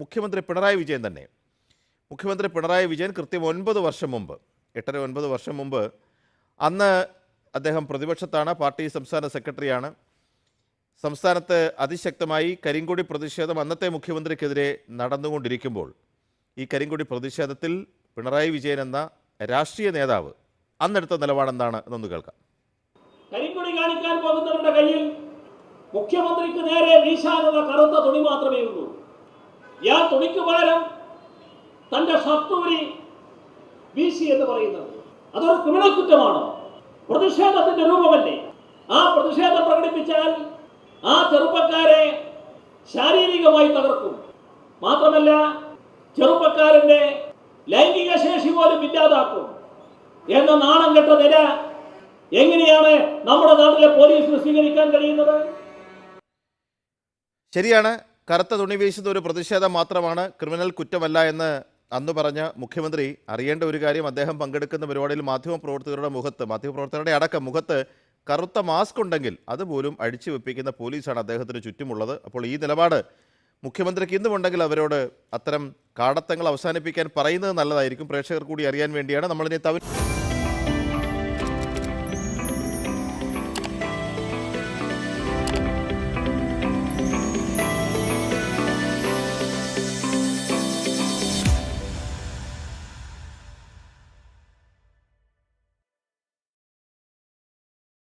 മുഖ്യമന്ത്രി പിണറായി വിജയൻ തന്നെ. മുഖ്യമന്ത്രി പിണറായി വിജയൻ കൃത്യം ഒൻപത് വർഷം മുമ്പ് എട്ടര ഒൻപത് വർഷം മുമ്പ് അന്ന് അദ്ദേഹം പ്രതിപക്ഷത്താണ് പാർട്ടി സംസ്ഥാന സെക്രട്ടറിയാണ്. സംസ്ഥാനത്ത് അതിശക്തമായി കരിങ്കൊടി പ്രതിഷേധം അന്നത്തെ മുഖ്യമന്ത്രിക്കെതിരെ നടന്നുകൊണ്ടിരിക്കുമ്പോൾ ഈ കരിങ്കൊടി പ്രതിഷേധത്തിൽ പിണറായി വിജയൻ എന്ന രാഷ്ട്രീയ നേതാവ് അന്നെടുത്ത നിലപാടെന്താണ് എന്നൊന്ന് കേൾക്കാം. കരിങ്കൊടി കാണിക്കാൻ പോകുന്നവരുടെ കയ്യിൽ മുഖ്യമന്ത്രിക്ക് നേരെ വീശാനുള്ള കറുത്ത തുണി മാത്രമേ ഉള്ളൂ. ഇയാൾ തുണിക്ക് പകരം തന്റെ ഷർട്ടൂരി വീശി എന്ന് പറയുന്നത്. അതൊരു ക്രിമിനൽ കുറ്റമാണ്. പ്രതിഷേധത്തിന്റെ രൂപമല്ലേ? ആ പ്രതിഷേധം പ്രകടിപ്പിച്ചാൽ ആ ചെറുപ്പക്കാരെ ശാരീരികമായി തകർക്കും. മാത്രമല്ല ചെറുപ്പക്കാരന്റെ ലൈംഗിക ശേഷി പോലും ഇല്ലാതാക്കും. എന്ന നാണം കെട്ട നില എങ്ങനെയാണ് നമ്മുടെ നാട്ടിലെ പോലീസിന് സ്വീകരിക്കാൻ കഴിയുന്നത്? ശരിയാണ്. കറുത്ത തുണി വീശുന്ന ഒരു പ്രതിഷേധം മാത്രമാണ് ക്രിമിനൽ കുറ്റമല്ല എന്ന് അന്ന് പറഞ്ഞ മുഖ്യമന്ത്രി അറിയേണ്ട ഒരു കാര്യം അദ്ദേഹം പങ്കെടുക്കുന്ന പരിപാടിയിൽ മാധ്യമപ്രവർത്തകരുടെ മുഖത്ത് മാധ്യമപ്രവർത്തകരുടെ അടക്കം മുഖത്ത് കറുത്ത മാസ്ക് ഉണ്ടെങ്കിൽ അതുപോലും അഴിച്ചു വെപ്പിക്കുന്ന പോലീസാണ് അദ്ദേഹത്തിന് ചുറ്റുമുള്ളത്. അപ്പോൾ ഈ നിലപാട് മുഖ്യമന്ത്രിക്ക് ഇന്നുമുണ്ടെങ്കിൽ അവരോട് അത്തരം കാടത്തങ്ങൾ അവസാനിപ്പിക്കാൻ പറയുന്നത് നല്ലതായിരിക്കും. പ്രേക്ഷകർ കൂടി അറിയാൻ വേണ്ടിയാണ് നമ്മളിനെ തവൻ